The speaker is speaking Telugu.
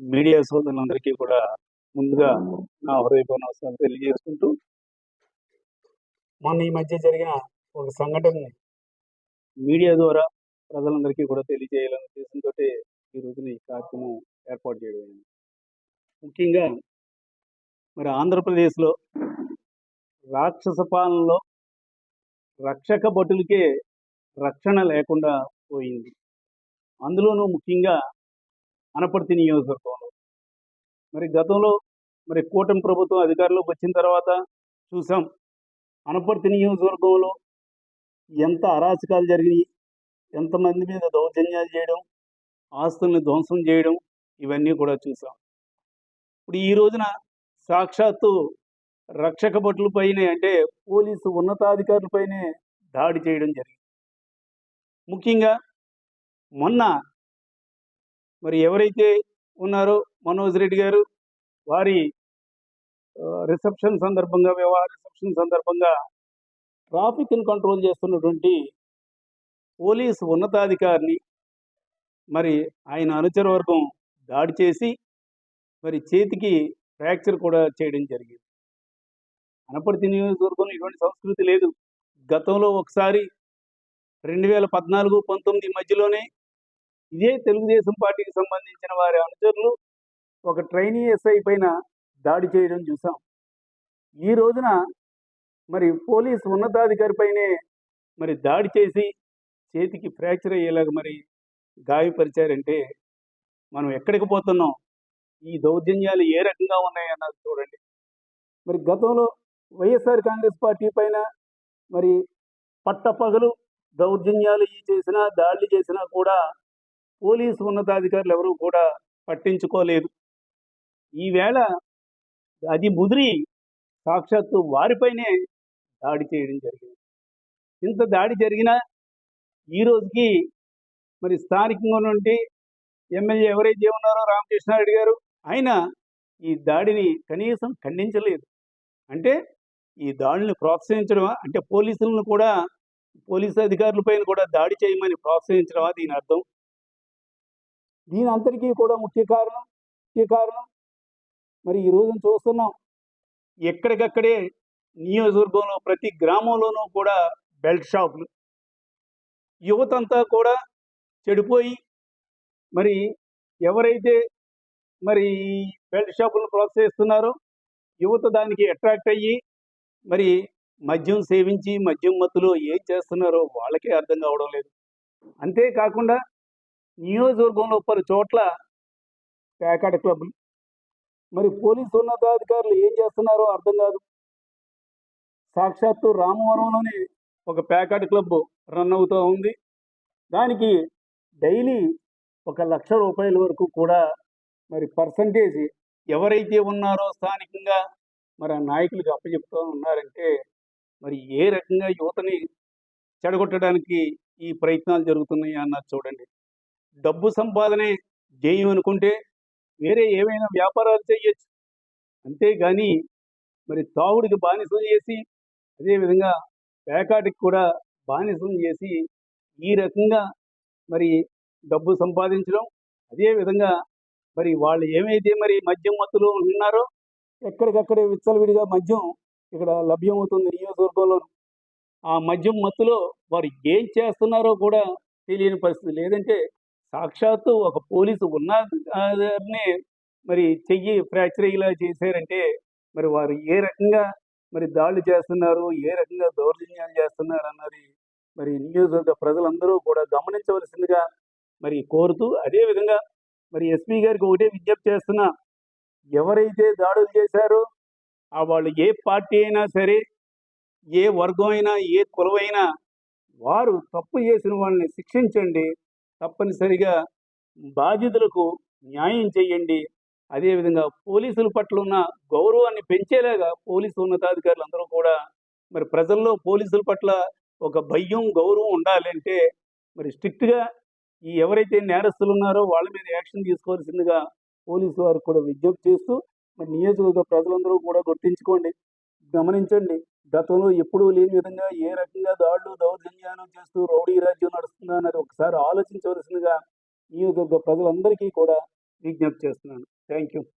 మీడియా సోదరులందరికీ కూడా ముందుగా నా హృదయపూర్ణ నమస్కారం తెలియజేసుకుంటూ మొన్న ఈ మధ్య జరిగిన ఒక సంఘటనని మీడియా ద్వారా ప్రజలందరికీ కూడా తెలియజేయాలనే ఉద్దేశంతో ఈ రోజున ఈ కార్యక్రమం ఏర్పాటు చేయడం ముఖ్యంగా మరి ఆంధ్రప్రదేశ్లో రాక్షస పాలనలో రక్షక భటులకే రక్షణ లేకుండా పోయింది. అందులోనూ ముఖ్యంగా అనపర్తి నియోజకవర్గంలో. మరి గతంలో మరి కూటమి ప్రభుత్వం అధికారంలోకి వచ్చిన తర్వాత చూసాం అనపర్తి నియోజకవర్గంలో ఎంత అరాచకాలు జరిగినాయి ఎంతమంది మీద దౌర్జన్యాలు చేయడం ఆస్తుల్ని ధ్వంసం చేయడం ఇవన్నీ కూడా చూసాం. ఇప్పుడు ఈ రోజున సాక్షాత్తు రక్షక భటులపైనే అంటే పోలీసు ఉన్నతాధికారులపైనే దాడి చేయడం జరిగింది. ముఖ్యంగా మొన్న మరి ఎవరైతే ఉన్నారో మనోజ్ రెడ్డి గారు వారి రిసెప్షన్ సందర్భంగా వివాహ రిసెప్షన్ సందర్భంగా ట్రాఫిక్ని కంట్రోల్ చేస్తున్నటువంటి పోలీస్ ఉన్నతాధికారిని మరి ఆయన అనుచర వర్గం దాడి చేసి మరి చేతికి ఫ్రాక్చర్ కూడా చేయడం జరిగింది. అనపర్తి నియోజకవర్గంలో ఇటువంటి సంస్కృతి లేదు. గతంలో ఒకసారి రెండు వేల పద్నాలుగు పంతొమ్మిది మధ్యలోనే ఇదే తెలుగుదేశం పార్టీకి సంబంధించిన వారి అనుచరులు ఒక ట్రైనీ ఎస్ఐ పైన దాడి చేయడం చూసాం. ఈ రోజున మరి పోలీస్ ఉన్నతాధికారి పైనే మరి దాడి చేసి చేతికి ఫ్రాక్చర్ అయ్యేలాగా మరి గాయపరిచారంటే మనం ఎక్కడికి పోతున్నాం? ఈ దౌర్జన్యాలు ఏ రకంగా ఉన్నాయన్నది చూడండి. మరి గతంలో వైఎస్ఆర్ కాంగ్రెస్ పార్టీ పైన మరి పట్టపగలు దౌర్జన్యాలు ఈ చేసినా దాడులు చేసినా కూడా పోలీసు ఉన్నతాధికారులు ఎవరూ కూడా పట్టించుకోలేదు. ఈవేళ అది ముదిరి సాక్షాత్తు వారిపైనే దాడి చేయడం జరిగింది. ఇంత దాడి జరిగినా ఈ రోజుకి మరి స్థానికంగా నుండి ఎమ్మెల్యే ఎవరైతే ఉన్నారో రామకృష్ణారెడ్డి గారు ఆయన ఈ దాడిని కనీసం ఖండించలేదు. అంటే ఈ దాడిని ప్రోత్సహించడమా? అంటే పోలీసులను కూడా పోలీసు అధికారులపైన కూడా దాడి చేయమని ప్రోత్సహించడమా దీని అర్థం? దీని అంతటికీ కూడా ముఖ్య కారణం ముఖ్య కారణం. మరి ఈ రోజున చూస్తున్నాం. ఎక్కడికక్కడే నియోజకవర్గంలో ప్రతి గ్రామంలోనూ కూడా బెల్ట్ షాపులు. యువతంతా కూడా చెడిపోయి మరి ఎవరైతే మరి ఈ బెల్ట్ షాపులను ప్రోత్సహిస్తున్నారో యువత దానికి అట్రాక్ట్ అయ్యి మరి మద్యం సేవించి మద్యం మత్తులో ఏం చేస్తున్నారో వాళ్ళకే అర్థం కావడం లేదు. అంతేకాకుండా నియోజకవర్గంలో పలు చోట్ల పేకాట క్లబ్లు మరి పోలీసు ఉన్నతాధికారులు ఏం చేస్తున్నారో అర్థం కాదు. సాక్షాత్తు రామవరంలోనే ఒక పేకాట క్లబ్ రన్ అవుతూ ఉంది. దానికి డైలీ ఒక లక్ష రూపాయల వరకు కూడా మరి పర్సంటేజ్ ఎవరైతే ఉన్నారో స్థానికంగా మరి ఆ నాయకులకు అప్పచెప్తూ ఉన్నారంటే మరి ఏ రకంగా యువతని చెడగొట్టడానికి ఈ ప్రయత్నాలు జరుగుతున్నాయి అన్నారు చూడండి. డబ్బు సంపాదనే ధ్యేయం అనుకుంటే వేరే ఏమైనా వ్యాపారాలు చేయొచ్చు. అంతేగాని మరి తావుడికి బానిసం చేసి అదేవిధంగా పేకాటికి కూడా బానిసం చేసి ఈ రకంగా మరి డబ్బు సంపాదించడం అదేవిధంగా మరి వాళ్ళు ఏమైతే మరి మద్యం మత్తులో ఉన్నారో ఎక్కడికక్కడే విచ్చలవిడిగా మద్యం ఇక్కడ లభ్యమవుతుంది నియోజకవర్గంలో. ఆ మద్యం మత్తులో వారు ఏం చేస్తున్నారో కూడా తెలియని పరిస్థితి. లేదంటే సాక్షాత్తు ఒక పోలీసు ఉన్నదాన్ని మరి చెయ్యి ఫ్రాక్చర్ అయ్యేలా చేశారంటే మరి వారు ఏ రకంగా మరి దాడులు చేస్తున్నారు ఏ రకంగా దౌర్జన్యాలు చేస్తున్నారు అన్నది మరి నియోజకవర్గ ప్రజలందరూ కూడా గమనించవలసిందిగా మరి కోరుతూ అదేవిధంగా మరి ఎస్పీ గారికి ఒకటే విజ్ఞప్తి చేస్తున్నా ఎవరైతే దాడులు చేశారో ఆ వాళ్ళు ఏ పార్టీ అయినా సరే ఏ వర్గం అయినా ఏ కులమైనా వారు తప్పు చేసిన వాళ్ళని శిక్షించండి తప్పనిసరిగా బాధితులకు న్యాయం చేయండి అదేవిధంగా పోలీసుల పట్ల ఉన్న గౌరవాన్ని పెంచేలాగా పోలీసు ఉన్నతాధికారులు అందరూ కూడా మరి ప్రజల్లో పోలీసుల పట్ల ఒక భయం గౌరవం ఉండాలంటే మరి స్ట్రిక్ట్గా ఈ ఎవరైతే నేరస్తులు ఉన్నారో వాళ్ళ మీద యాక్షన్ తీసుకోవాల్సిందిగా పోలీసు వారు కూడా విజ్ఞప్తి చేస్తూ మరి నియోజకవర్గ ప్రజలందరూ కూడా గుర్తించుకోండి గమనించండి. గతంలో ఎప్పుడూ లేని విధంగా ఏ రకంగా దాడులు దౌర్జన్యాలు చేస్తూ రౌడీ రాజ్యం నడుస్తుందా అనేది ఒకసారి ఆలోచించవలసిందిగా ఈ ప్రజలందరికీ కూడా విజ్ఞప్తి చేస్తున్నాను. Thank you